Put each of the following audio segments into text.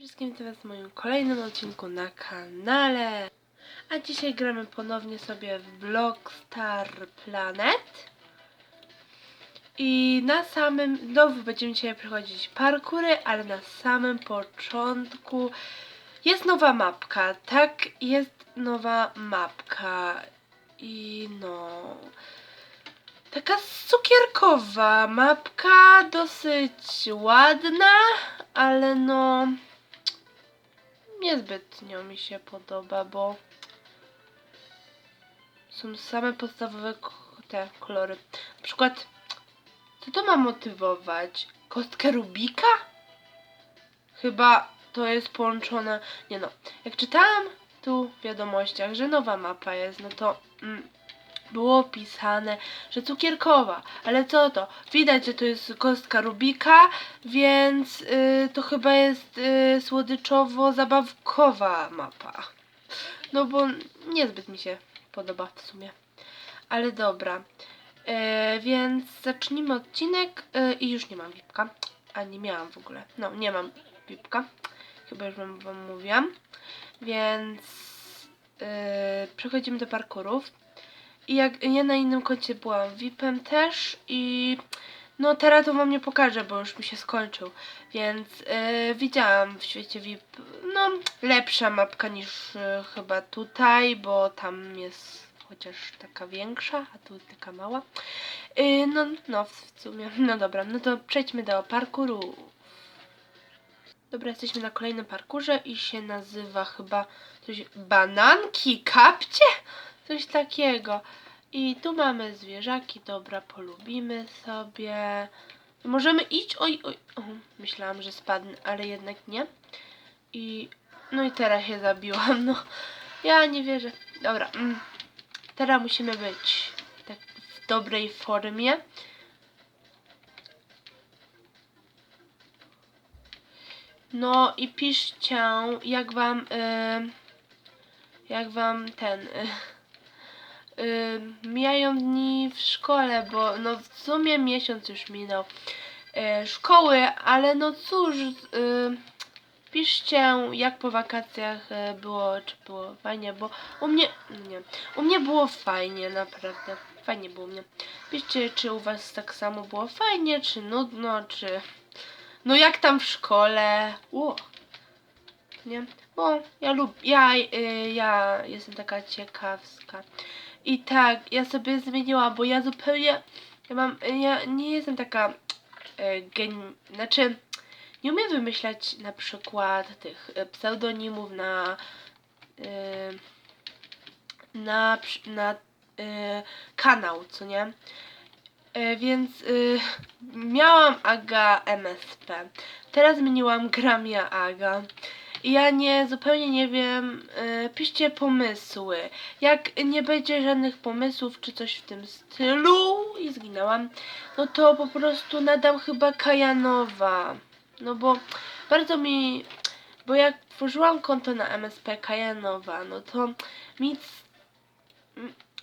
Wszystkim was w moim kolejnym odcinku na kanale. A dzisiaj gramy ponownie sobie w Blockstar Planet. I na samym, znowu będziemy dzisiaj przechodzić parkury, ale na samym początku jest nowa mapka. Tak, jest nowa mapka. I no... Taka cukierkowa mapka, dosyć ładna, ale no niezbytnio mi się podoba, bo są same podstawowe te kolory. Na przykład, co to ma motywować? Kostkę Rubika? Chyba to jest połączone. Nie no, jak czytałam tu w wiadomościach, że nowa mapa jest, no to mm, było pisane, że cukierkowa, ale co to? Widać, że to jest kostka Rubika, więc y, to chyba jest y, słodyczowo-zabawkowa mapa. No bo niezbyt mi się podoba w sumie. Ale dobra. E, więc zacznijmy odcinek e, i już nie mam wipka. A nie miałam w ogóle. No, nie mam wipka. Chyba już wam, wam mówiłam. Więc e, przechodzimy do parkurów. I jak ja na innym koncie byłam VIPem też i no teraz to wam nie pokażę, bo już mi się skończył. Więc yy, widziałam w świecie VIP no lepsza mapka niż yy, chyba tutaj, bo tam jest chociaż taka większa, a tu taka mała. Yy, no, no w sumie, no dobra, no to przejdźmy do parkuru. Dobra, jesteśmy na kolejnym parkurze i się nazywa chyba coś bananki, kapcie? Coś takiego. I tu mamy zwierzaki, dobra, polubimy sobie. Możemy iść, oj, oj, o, myślałam, że spadnę, ale jednak nie. I, no i teraz się zabiłam, no. Ja nie wierzę. Dobra, mm. teraz musimy być tak w dobrej formie. No i piszcie, jak wam, y, jak wam ten, y, y, mijają dni w szkole, bo no w sumie miesiąc już minął y, szkoły, ale no cóż, y, piszcie jak po wakacjach y, było, czy było fajnie, bo u mnie, nie, u mnie było fajnie, naprawdę, fajnie było u mnie. Piszcie, czy u was tak samo było fajnie, czy nudno, czy no jak tam w szkole, Ło. nie, bo ja lub, ja, y, ja jestem taka ciekawska. I tak, ja sobie zmieniłam, bo ja zupełnie, ja mam, ja nie jestem taka e, gen, znaczy nie umiem wymyślać na przykład tych e, pseudonimów na e, na, na e, kanał, co nie? E, więc e, miałam Aga MSP. Teraz zmieniłam Gramia Aga. Ja nie, zupełnie nie wiem, e, piszcie pomysły. Jak nie będzie żadnych pomysłów czy coś w tym stylu i zginęłam, no to po prostu nadam chyba Kajanowa. No bo bardzo mi, bo jak tworzyłam konto na MSP Kajanowa, no to nic,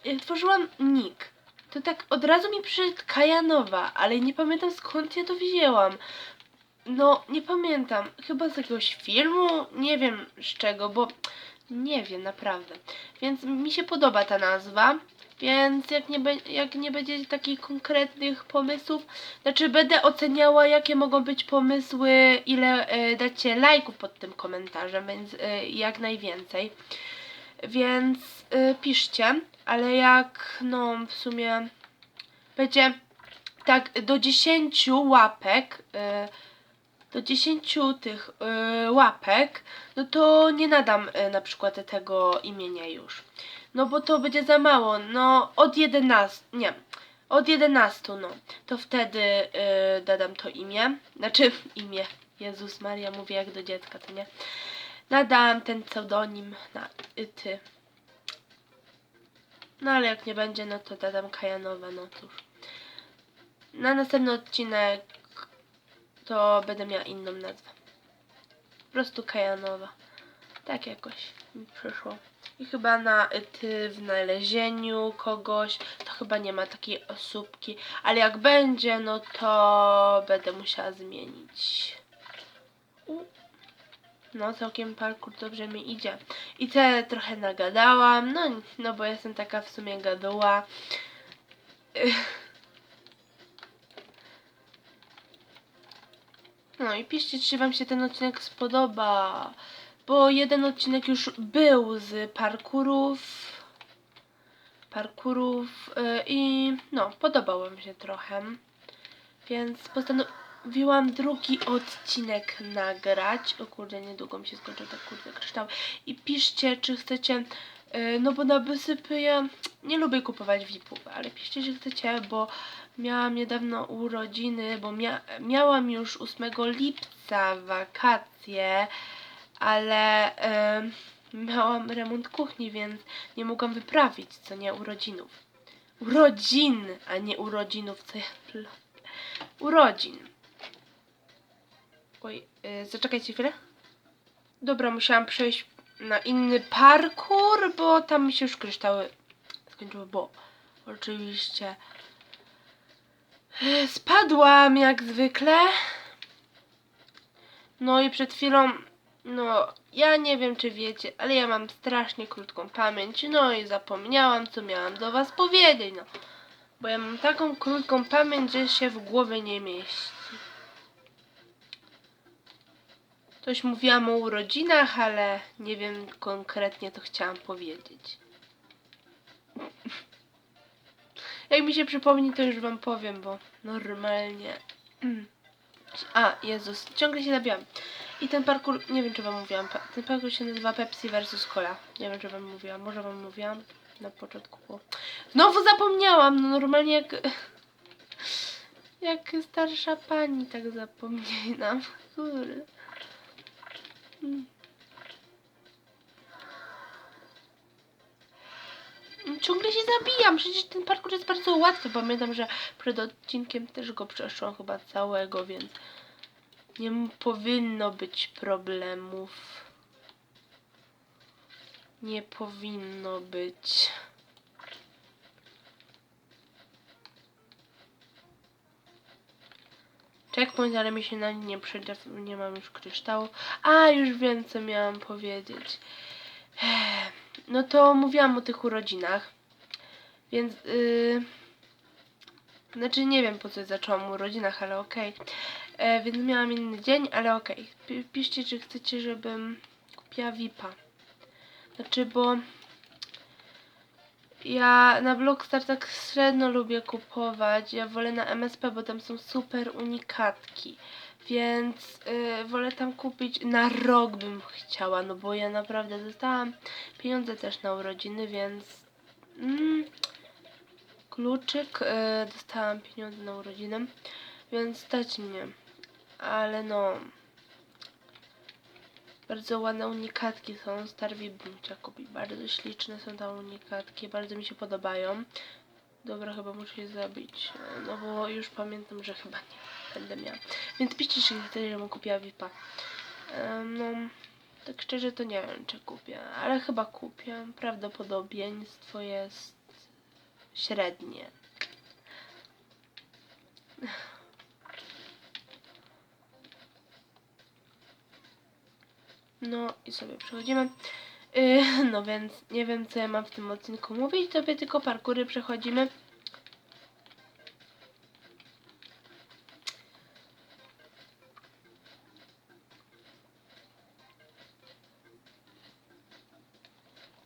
jak tworzyłam nick, to tak od razu mi przyszedł Kajanowa, ale nie pamiętam skąd ja to wzięłam. No, nie pamiętam. Chyba z jakiegoś filmu? Nie wiem z czego, bo nie wiem, naprawdę. Więc mi się podoba ta nazwa. Więc jak nie, jak nie będzie takich konkretnych pomysłów, znaczy będę oceniała, jakie mogą być pomysły, ile e, dacie lajków pod tym komentarzem, więc e, jak najwięcej. Więc e, piszcie, ale jak no w sumie będzie tak do 10 łapek. E, do 10 tych y, łapek, no to nie nadam y, na przykład tego imienia już. No bo to będzie za mało. No od 11, nie, od 11, no. To wtedy y, to imię. Znaczy imię. Jezus Maria, mówię jak do dziecka, to nie. Nadam ten pseudonim na y, ty. No ale jak nie będzie, no to dodam Kajanowa, no cóż. Na następny odcinek to będę miała inną nazwę. Po prostu Kajanowa. Tak jakoś mi przyszło. I chyba na y, ty w znalezieniu kogoś, to chyba nie ma takiej osóbki, ale jak będzie, no to będę musiała zmienić. No całkiem parkour dobrze mi idzie. I te trochę nagadałam, no, no bo jestem taka w sumie gaduła. No i piszcie, czy wam się ten odcinek spodoba. Bo jeden odcinek już był z parkurów. Parkurów yy, i no, podobało mi się trochę. Więc postanowiłam drugi odcinek nagrać. O kurde, niedługo mi się skończą te kurde kryształy. I piszcie, czy chcecie, yy, no bo na wysypy ja nie lubię kupować VIP-ów, ale piszcie, że chcecie, bo miałam niedawno urodziny, bo mia miałam już 8 lipca wakacje, ale yy, miałam remont kuchni, więc nie mogłam wyprawić, co nie urodzinów. Urodzin, a nie urodzinów, co ja Urodzin. Oj, yy, zaczekajcie chwilę. Dobra, musiałam przejść na inny parkour, bo tam mi się już kryształy skończyły, bo oczywiście spadłam jak zwykle. No i przed chwilą, no ja nie wiem czy wiecie, ale ja mam strasznie krótką pamięć, no i zapomniałam co miałam do was powiedzieć, no. Bo ja mam taką krótką pamięć, że się w głowie nie mieści. Coś mówiłam o urodzinach, ale nie wiem konkretnie co chciałam powiedzieć. Jak mi się przypomni, to już wam powiem, bo normalnie. A, Jezus, ciągle się nabijam. I ten parkour, nie wiem czy wam mówiłam, ten parkour się nazywa Pepsi versus Cola. Nie wiem czy wam mówiłam, może wam mówiłam na początku. Znowu zapomniałam, no normalnie jak... Jak starsza pani tak zapominam. Kurde. Ciągle się zabijam, przecież ten parkour jest bardzo łatwy. Pamiętam, że przed odcinkiem też go przeszłam chyba całego, więc nie powinno być problemów. Nie powinno być. Checkpoint, ale mi się na nim nie przyda, nie mam już kryształu. A, już wiem, co miałam powiedzieć. No to mówiłam o tych urodzinach, więc... Yy... Znaczy nie wiem, po co zaczęłam urodzinach, ale okej. E, Więc miałam inny dzień, ale okej. Pi- Piszcie, czy chcecie, żebym kupiła VIP-a. Znaczy, bo... Ja na Blockstar tak średnio lubię kupować. Ja wolę na MSP, bo tam są super unikatki. Więc y, wolę tam kupić na rok bym chciała, no bo ja naprawdę dostałam pieniądze też na urodziny, więc mm, kluczyk, y, dostałam pieniądze na urodziny, więc stać mnie. Ale no bardzo ładne unikatki są, Starwi bym chciała kupić, bardzo śliczne są tam unikatki, bardzo mi się podobają. Dobra, chyba muszę je zabić, e, no bo już pamiętam, że chyba nie będę miała. Więc piszcie, czy chcecie, żebym kupiła VIP-a. No, tak szczerze to nie wiem, czy kupię, ale chyba kupię. Prawdopodobieństwo jest średnie. No i sobie przechodzimy. Yy, no więc nie wiem co ja mam w tym odcinku mówić, sobie tylko parkury przechodzimy.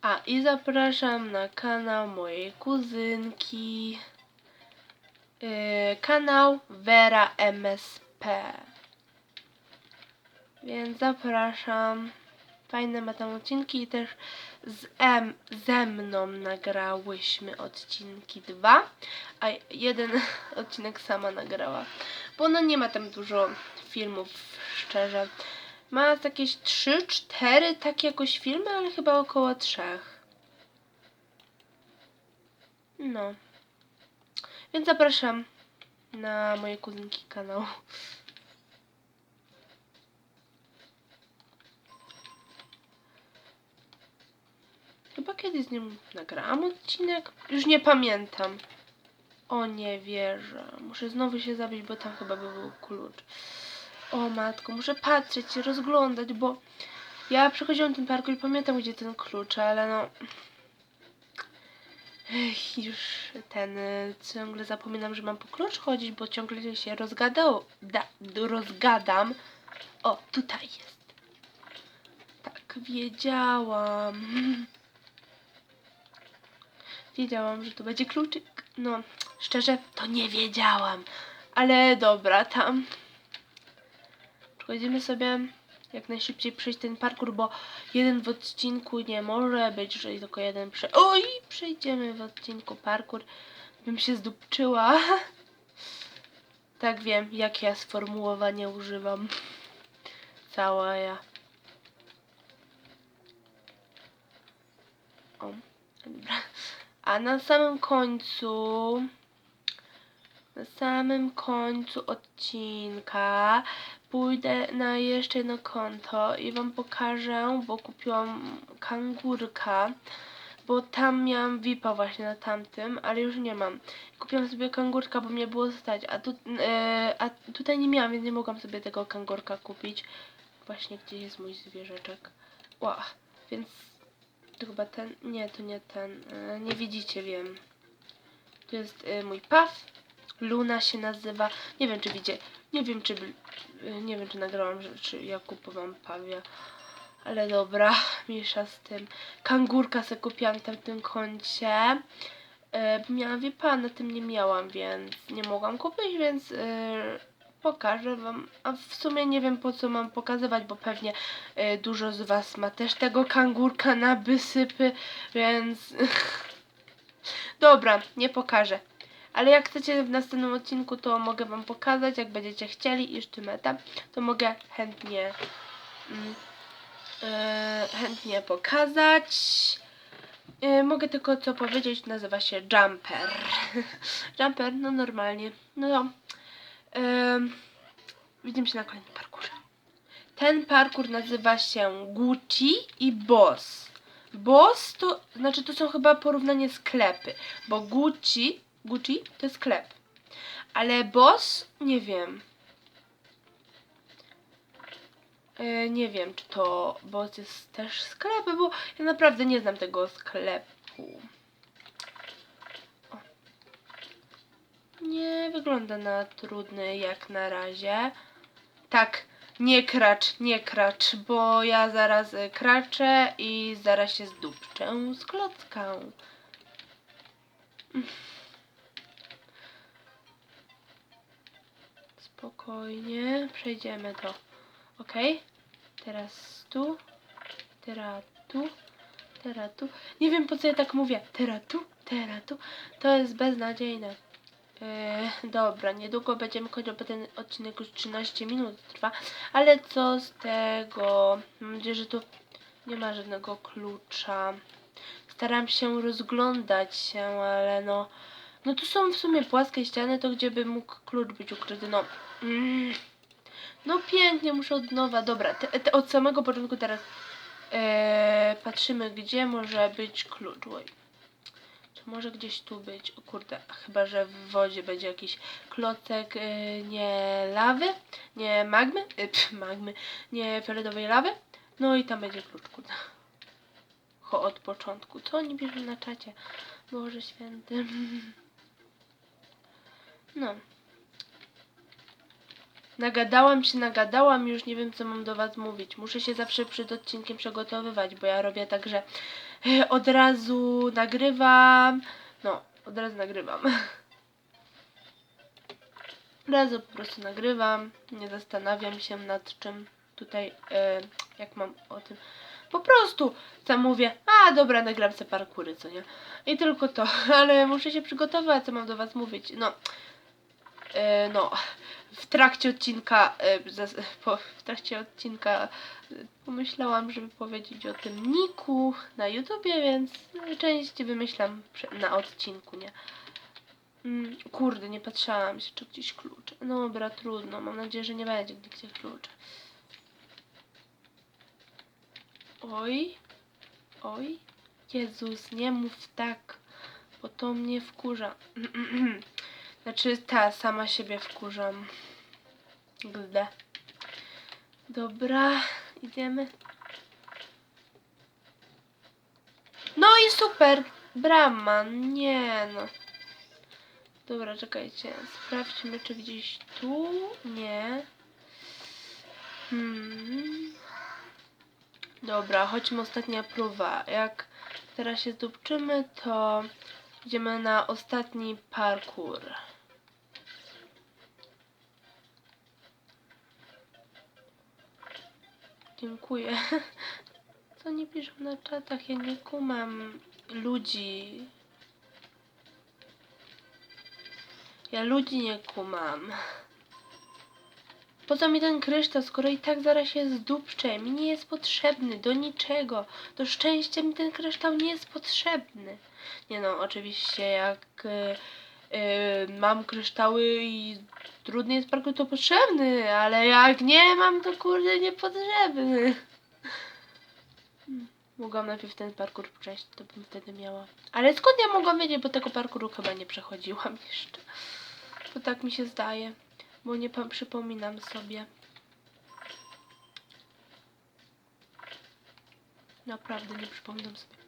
A i zapraszam na kanał mojej kuzynki. Yy, kanał Vera MSP. Więc zapraszam. Fajne ma tam odcinki i też z M, ze mną nagrałyśmy odcinki dwa, a jeden odcinek sama nagrała. Bo ona nie ma tam dużo filmów, szczerze. Ma jakieś 3-4 takie jakoś filmy, ale chyba około trzech. No. Więc zapraszam na moje kuzynki kanał. Chyba kiedyś z nią nagrałam odcinek. Już nie pamiętam. O nie wierzę. Muszę znowu się zabić, bo tam chyba by był klucz. O matko, muszę patrzeć się, rozglądać, bo Ja przechodziłam ten parkour i pamiętam, gdzie ten klucz, ale no... Ech, już ten... y, Ciągle zapominam, że mam po klucz chodzić, bo ciągle się rozgadał... Da, rozgadam. O, tutaj jest. Tak, wiedziałam. Wiedziałam, że to będzie kluczyk. No, szczerze, to nie wiedziałam. Ale dobra, tam. Przechodzimy sobie jak najszybciej przejść ten parkour, bo jeden w odcinku nie może być, jeżeli tylko jeden prze... Oj, przejdziemy w odcinku parkour. Bym się zdupczyła. Tak wiem, jak ja sformułowania używam. Cała ja. O, dobra. A na samym końcu, na samym końcu odcinka pójdę na jeszcze jedno konto i wam pokażę, bo kupiłam kangurka, bo tam miałam VIPa właśnie na tamtym, ale już nie mam. Kupiłam sobie kangurka, bo mnie było stać, a, tu, e, a tutaj nie miałam, więc nie mogłam sobie tego kangurka kupić. Właśnie gdzie jest mój zwierzeczek. Ła, więc to chyba ten, nie, to nie ten, e, nie widzicie, wiem. Tu jest e, mój paw, Luna się nazywa, nie wiem czy widzicie, nie wiem czy, nie wiem czy nagrałam, czy ja kupowałam pawia, ale dobra, mniejsza z tym. Kangurka sobie kupiłam tam w tym koncie, e, miałam VIPa, na tym nie miałam, więc nie mogłam kupić, więc e, pokażę wam, a w sumie nie wiem po co mam pokazywać, bo pewnie e, dużo z was ma też tego kangurka na wysypy, więc dobra, nie pokażę. Ale jak chcecie w następnym odcinku, to mogę wam pokazać, jak będziecie chcieli i sztymeta, to mogę chętnie mm, e, chętnie pokazać. E, mogę tylko co powiedzieć, nazywa się Jumper. Jumper, no normalnie. No, no. Em, widzimy się na kolejnym parkurze. Ten parkour nazywa się Gucci i Boss. Boss to znaczy to są chyba porównanie sklepy, bo Gucci, Gucci to jest sklep. Ale Boss nie wiem. E, nie wiem, czy to Boss jest też sklep, bo ja naprawdę nie znam tego sklepu. O. Nie wygląda na trudny jak na razie. Tak, nie kracz, nie kracz, bo ja zaraz kraczę i zaraz się zdupczę z klocką. Spokojnie, przejdziemy to. Ok? Teraz tu, teraz tu, teraz tu. Nie wiem po co ja tak mówię. Teraz tu, teraz tu. To jest beznadziejne. E, dobra, niedługo będziemy kończyć, bo ten odcinek już 13 minut trwa. Ale co z tego? Mam nadzieję, że tu nie ma żadnego klucza. Staram się rozglądać się, ale no... No tu są w sumie płaskie ściany, to gdzie by mógł klucz być ukryty, no... Mm. No pięknie, muszę od nowa. Dobra, te, te, od samego początku teraz e, patrzymy, gdzie może być klucz. Oj. Czy może gdzieś tu być? O kurde, chyba że w wodzie będzie jakiś klocek e, nie lawy, nie magmy, e, magmy, nie fioletowej lawy. No i tam będzie klucz, kurde. Ho, od początku. Co oni piszą na czacie? Boże święty. No. Nagadałam się, nagadałam, już nie wiem co mam do was mówić. Muszę się zawsze przed odcinkiem przygotowywać, bo ja robię tak, że e, od razu nagrywam. No, od razu nagrywam. Od razu po prostu nagrywam. Nie zastanawiam się nad czym tutaj, e, jak mam o tym. Po prostu sam mówię, a dobra, nagram sobie parkury, co nie? I tylko to, ale muszę się przygotować, co mam do was mówić. No, e, no, w trakcie odcinka, e, w trakcie odcinka e, pomyślałam, żeby powiedzieć o tym niku na YouTubie, więc część wymyślam na odcinku, nie? Mm, kurde, nie patrzałam się, czy gdzieś klucze. No dobra, trudno. Mam nadzieję, że nie będzie gdzie klucze. Oj, oj. Jezus, nie mów tak, bo to mnie wkurza. Znaczy, ta, sama siebie wkurzam. Gle. Dobra, idziemy. No i super! Brahman, nie no. Dobra, czekajcie. Sprawdźmy, czy gdzieś tu? Nie. Hmm. Dobra, chodźmy ostatnia próba. Jak teraz się zdupczymy, to idziemy na ostatni parkour. Dziękuję. Co nie piszą na czatach? Ja nie kumam ludzi. Ja ludzi nie kumam. Po co mi ten kryształ, skoro i tak zaraz się zdupczę? Mi nie jest potrzebny do niczego. Do szczęścia mi ten kryształ nie jest potrzebny. Nie no, oczywiście jak y, y, mam kryształy i trudny jest parkour, to potrzebny, ale jak nie mam, to kurde niepotrzebny. Mogłam najpierw ten parkour przejść, to bym wtedy miała. Ale skąd ja mogłam wiedzieć, bo tego parkouru chyba nie przechodziłam jeszcze. To tak mi się zdaje, bo nie przypominam sobie. Naprawdę nie przypominam sobie.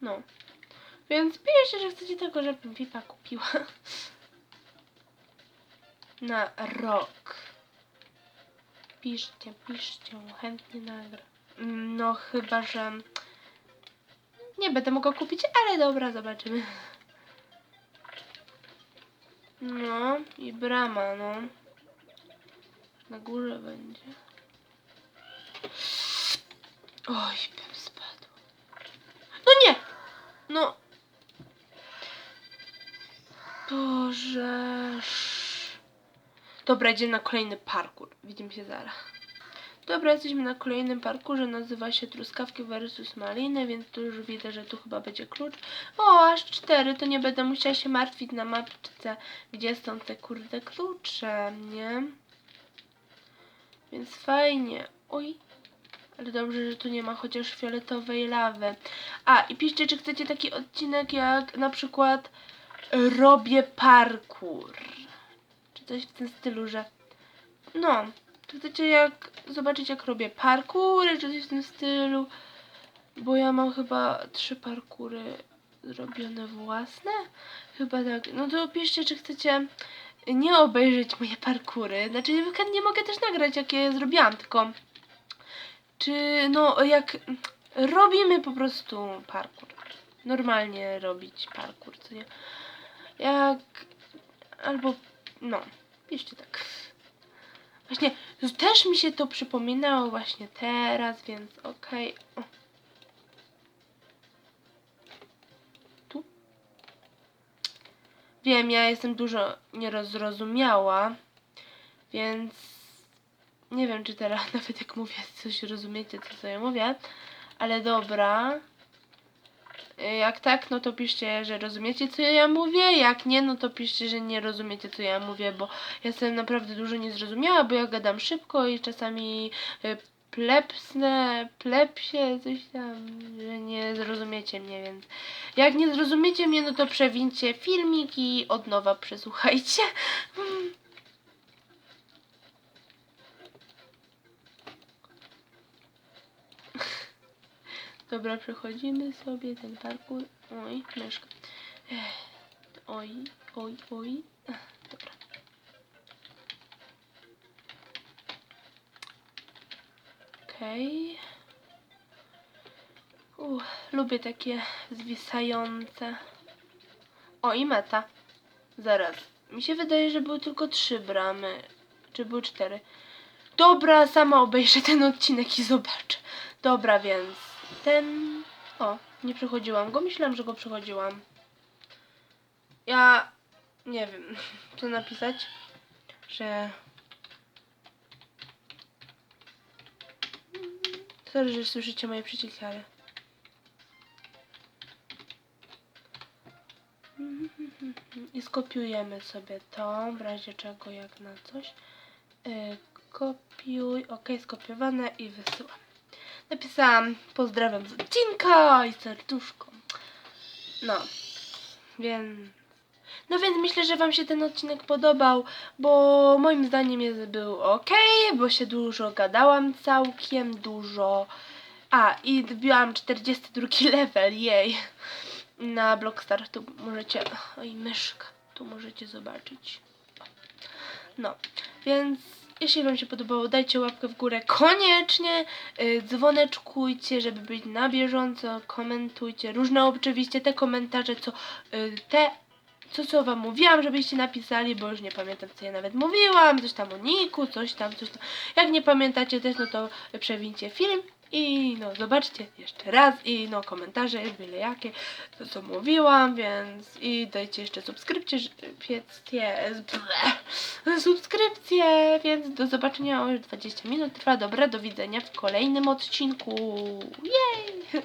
No. Więc piszcie, że chcecie tego, żebym VIPa kupiła. Na rok. Piszcie, piszcie, chętnie nagra. No chyba, że nie będę mogła kupić, ale dobra, zobaczymy. No i brama, no. Na górze będzie. Oj, bym spadł. No nie! No. Boże. Dobra, idziemy na kolejny parkour. Widzimy się zaraz. Dobra, jesteśmy na kolejnym parkurze, nazywa się Truskawki versus Maliny, więc tu już widzę, że tu chyba będzie klucz. O, aż cztery, to nie będę musiała się martwić na mapce, gdzie są te kurde klucze, nie? Więc fajnie. Oj, ale dobrze, że tu nie ma chociaż fioletowej lawy. A, i piszcie, czy chcecie taki odcinek jak na przykład robię parkour. Czy coś w tym stylu, że no, czy chcecie jak zobaczyć jak robię parkury, czy coś w tym stylu? Bo ja mam chyba trzy parkury zrobione własne. Chyba tak. No to piszcie, czy chcecie nie obejrzeć moje parkury. Znaczy nie mogę też nagrać jakie zrobiłam, tylko czy no jak robimy po prostu parkour. Normalnie robić parkour, co nie? Jak albo no, piszcie tak. Właśnie też mi się to przypominało właśnie teraz, więc okej. O. Tu? Wiem, ja jestem dużo nierozrozumiała, więc nie wiem, czy teraz nawet jak mówię coś rozumiecie, co ja mówię, ale dobra. Y, Jak tak, no to piszcie, że rozumiecie, co ja mówię. Jak nie, no to piszcie, że nie rozumiecie, co ja mówię, bo jestem naprawdę dużo niezrozumiała, bo ja gadam szybko i czasami y, plepsnę, plepsie, coś tam, że nie zrozumiecie mnie, więc jak nie zrozumiecie mnie, no to przewincie filmik i od nowa przesłuchajcie. Dobra, przechodzimy sobie ten parkour. Oj, myszka. Oj, oj, oj. Dobra. Okej. Okay. Lubię takie zwisające. O, i meta. Zaraz. Mi się wydaje, że były tylko trzy bramy. Czy były cztery? Dobra, sama obejrzę ten odcinek i zobaczę. Dobra, więc ten... O, nie przechodziłam go. Myślałam, że go przechodziłam. Ja... Nie wiem, co napisać. Że... Sorry, że słyszycie moje przyciski, ale... I skopiujemy sobie to, w razie czego jak na coś. Yy, kopiuj, ok, skopiowane i wysyłam. Napisałam pozdrawiam z odcinka i serduszko. No, więc No więc myślę, że Wam się ten odcinek podobał, bo moim zdaniem jest, był ok, bo się dużo gadałam, całkiem dużo. A, i wbiłam 42 level, jej. Na Blockstar, tu możecie, oj myszka, tu możecie zobaczyć. No, więc jeśli Wam się podobało, dajcie łapkę w górę koniecznie, yy, dzwoneczkujcie, żeby być na bieżąco, komentujcie różne oczywiście te komentarze, co yy, te co co wam mówiłam, żebyście napisali, bo już nie pamiętam co ja nawet mówiłam, coś tam o Niku, coś tam, coś tam. Jak nie pamiętacie też, no to przewincie film i no zobaczcie jeszcze raz i no komentarze byle jakie, to co mówiłam, więc i dajcie jeszcze subskrypcję, pieccie, subskrypcję, więc do zobaczenia już 20 minut trwa, dobra, do widzenia w kolejnym odcinku, jej!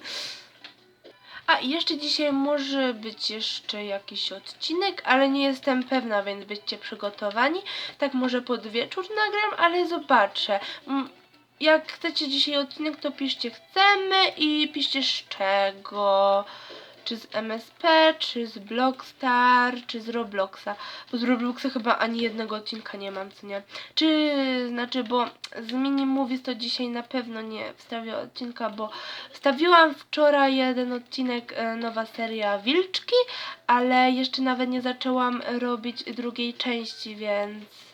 A i jeszcze dzisiaj może być jeszcze jakiś odcinek, ale nie jestem pewna, więc byście przygotowani. Tak może pod wieczór nagram, ale zobaczę. Jak chcecie dzisiaj odcinek, to piszcie chcemy i piszcie z czego. Czy z MSP, czy z Blockstar, czy z Robloxa. Bo z Robloxa chyba ani jednego odcinka nie mam, co nie? Czy, znaczy, bo z Mini Movies to dzisiaj na pewno nie wstawię odcinka, bo wstawiłam wczoraj jeden odcinek, e, nowa seria Wilczki, ale jeszcze nawet nie zaczęłam robić drugiej części, więc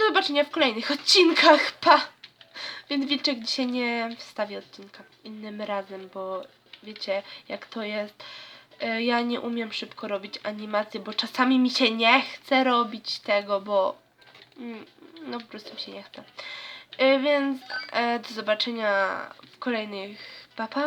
do zobaczenia w kolejnych odcinkach, pa! Więc Wilczek dzisiaj nie wstawi odcinka innym razem, bo wiecie jak to jest. E, Ja nie umiem szybko robić animacji, bo czasami mi się nie chce robić tego, bo mm, no po prostu mi się nie chce. E, Więc e, do zobaczenia w kolejnych. Pa pa!